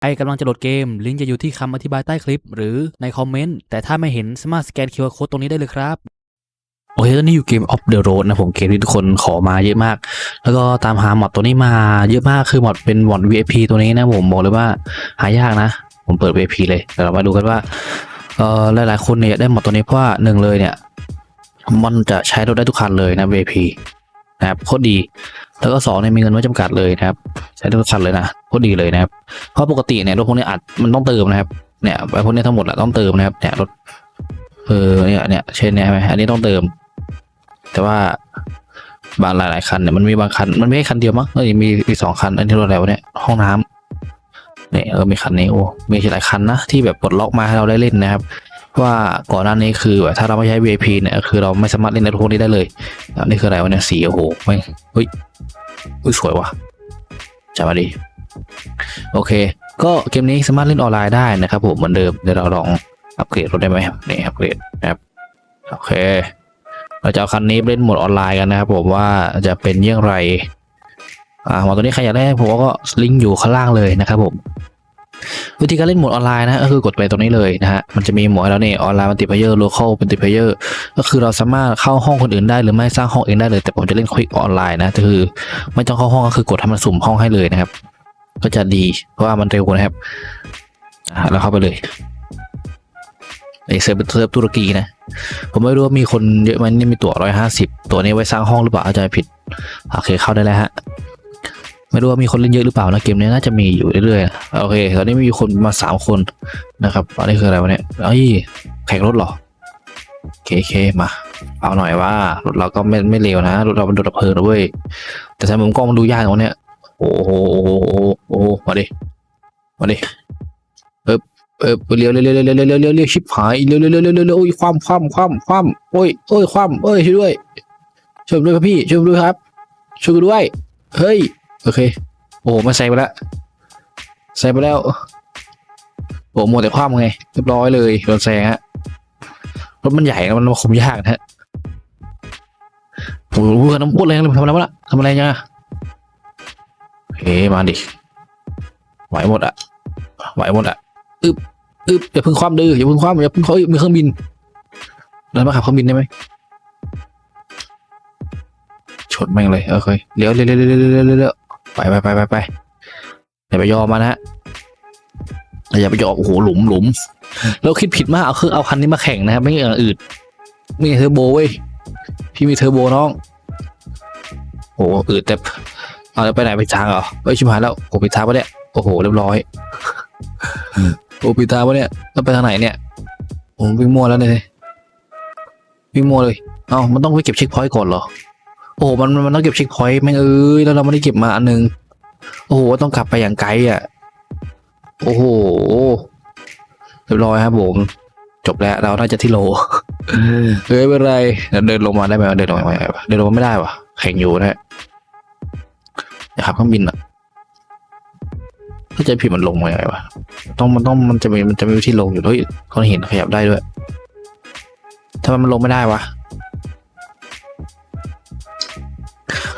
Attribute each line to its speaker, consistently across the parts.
Speaker 1: ใครกำลังจะโหลดเกม ลิงก์จะอยู่ที่คำอธิบายใต้คลิป หรือในคอมเมนต์ แต่ถ้าไม่เห็นสามารถสแกน QR Code ตรงนี้ได้เลยครับ โอเคตอนนี้อยู่เกม Off the Road นะผมเกมที่ทุกคนขอมาเยอะมาก แล้วก็ตามหาหมอดตัวนี้มาเยอะมากคือหมอดเป็นหมอด VIP ตัวนี้นะผมบอกเลยว่าหายากนะ ผมเปิด VIP เลยเดี๋ยวเรามาดูกันว่าเอ่อหลายๆคนเนี่ยได้หมอดตัวนี้เพราะว่าหนึ่งเลยเนี่ยมันจะใช้รถได้ทุกคันเลยนะ VIP นะครับโคตรดี แล้วก็สองเนี่ยมีเงินไม่จำกัดเลยนะครับ ใช้ได้ทุกคันเลยนะโคตรดีเลยนะครับ เพราะปกติเนี่ยรถพวกนี้อัดมันต้องเติมนะครับเนี่ยไอ้พวกนี้ทั้งหมดอะต้องเติมนะครับเนี่ยรถเออเนี่ยเนี่ยเช่นเนี่ยไหมอันนี้ต้องเติม แต่ว่าบางหลายๆคันเนี่ยมันมีบางคันมันไม่ใช่คันเดียวมั้งเอ้ยมีมีสองคันอันนี้รถอะไรวะเนี่ยห้องน้ำเนี่ยเออมีคันนี้โอ้มีหลายคันนะที่แบบปลดล็อกมาให้เราได้เล่นนะครับ ว่าก่อนหน้านี้คือแบบถ้าเราไม่ใช้ VIP เนี่ยคือเราไม่สามารถเล่นในรถพวกนี้ได้เลยนนี้คืออะไรวะเนี่ยสีโอ้โหไม่เฮ้ยเฮ้ยสวยว่ะจับมาดิโอเค ก็เกมนี้สามารถเล่นออนไลน์ได้นะครับผมเหมือนเดิมเดี๋ยวเราลองอัปเกรดรถได้ไหมนี่อัปเกรดนะครับโอเค เราจะเอาคันนี้เล่นโหมดออนไลน์กันนะครับผมว่าจะเป็นอยังไรอ่าหมดตัวนี้ใครอยากได้ผมก็ลิงก์อยู่ข้างล่างเลยนะครับผม วิธีการเล่นโหมดออนไลน์นะก็คือกดไปตรงนี้เลยนะฮะมันจะมีโหมดแล้วนี่ออนไลน์มัลติเพเยอร์โลเคอลเป็นติเพเยอร์ก็คือเราสามารถเข้าห้องคนอื่นได้หรือไม่สร้างห้องเองได้เลย แต่ผมจะเล่นควิกออนไลน์นะก็คือ ไม่ต้องเข้าห้องก็คือกดให้มันสุ่มห้องให้เลยนะครับ ก็จะดีเพราะว่ามันเร็วนะครับอ่าแล้วเข้าไปเลยไอเซิร์ฟเป็นเซิร์ฟตุรกีนะ ผมไม่รู้ว่ามีคนเยอะไหมนี่มีตั๋วร้อยห้าสิบตัวนี้ไว้สร้างห้องหรือเปล่าอาจจะผิด โอเคเข้าได้แล้วฮะ ไม่รู้ว่ามีคนเล่นเยอะหรือเปล่านะเกมนี้น่าจะมีอยู่เรื่อยๆโอเคตอนนี้มีคนมาสามคนนะครับอันนี้คืออะไรวะเนี่ยเอ้ยแข่งรถหรอเคเคมา เอาหน่อยว่ารถเราก็ไม่ไม่เร็วนะรถเราเป็นรถดับเพลิงนะเว้ยแต่ใช้มุมกล้องมันดูยากตะงเนี้ยโอ้โหโอ้โหมาดิมาดิเออเออเลี้วเลี้ยวเลี้ยวเลี้ยวเลี้ยวเลี้ยวเลี้ยวชิบหายเลี้ยวเลี้ยวเลี้ยวเลี้ยวเลี้วโอ้ยความความความความโอ้ยโอ้ยความเอ้ยช่วยด้วยช่วยด้วยครับพี่ช่วยด้วยครับช่วยด้วยเฮ้ย โอเค โอ้โหมาใส่ไปแล้วใส่ไปแล้ว โอ้โหมดแต่ความไงเรียบร้อยเลยโดนแซงฮะรถมันใหญ่นะมันคุมยากนะฮะโอ้โหน้ำพูดแรงเลยทำอะไรวะล่ะทำอะไรเนี่ยเฮ้มาดิไหวหมดอะไหวหมดอะอึบอึบอย่าเพึ่งความดื้ออย่าเพึ่งความอย่าเพึ่งเขามีเครื่องบินแล้วมาขับเครื่องบินได้ไหมชนแม่งเลยโอเคเฮ้ยเลี้ยวเลี้ยวเลี้ยวเลี้ยวเลี้ยวเลี้ยว ไปไปไปไปไปอย่าไปยอมมันะฮะอย่าไปยอมโอ้โหหลุมหลุมเราคิดผิดมากเอาเครื่องเอาคันนี้มาแข่งนะครับ ไม่ใช่อย่างอื่นมีเทอร์โบเว้ยพี่มีเทอร์โบน้องโอ้โหอืดแต่เอาไปไหนไปทางเหรอเฮ้ยชิบหายแล้วโอ้ปิดทางปะเนี่ยโอ้โหเรียบร้อยโอ้ปิดทางปะเนี่ยแล้วไปทางไหนเนี่ยโอ้วิ่งมั่วแล้วเนี่ยวิ่งมั่วเลยเอ้ามันต้องไปเก็บเช็คพอยต์ก่อนเหรอ โอ้โหมันมันต้องเก็บเช็คพอยต์แม่งเอ้ยแล้วเราไม่ได้เก็บมาอันนึง โอ้โหต้องกลับไปอย่างไกลอะ โอ้โหเรียบร้อยครับผม จบแล้วเราน่าจะที่โลเฮ้ยไม่เป็นไรเราเดินลงมาได้ไหมเดินลงมาไม่ได้ปะเดินลงมาไม่ได้วะแข่งอยู่นะฮะอย่าขับเครื่องบินอะถ้าใจผิดมันลงมาไงวะต้องมันต้องมันจะมีมันจะมีวิธีลงอยู่เฮ้ยเขาเห็นขยับได้ด้วยทำไมมันลงไม่ได้วะ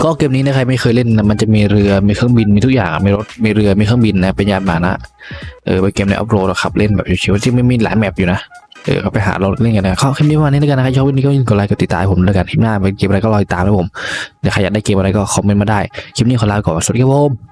Speaker 1: ก็เกมนี้นะใครไม่เคยเล่นนะมันจะมีเรือมีเครื่องบินมีทุกอย่างมีรถมีเรือมีเครื่องบินนะเป็นยานพาหนะเออไปเกมในอัพโหลดขับเล่นแบบชิวๆที่ไม่มีหลายแมปอยู่นะเออเขาไปหาเราเล่นกันนะข้อคลิปนี้วันนี้แล้วกันนะครับชอบวันนี้ก็ยินกดไลค์กดติดตามผมแล้วกันคลิปหน้าเป็นเกมอะไรก็รอติดตามนะผมเดี๋ยวใครอยากได้เกมอะไรก็คอมเมนต์มาได้คลิปนี้ขอลาไปก่อนสวัสดีครับผม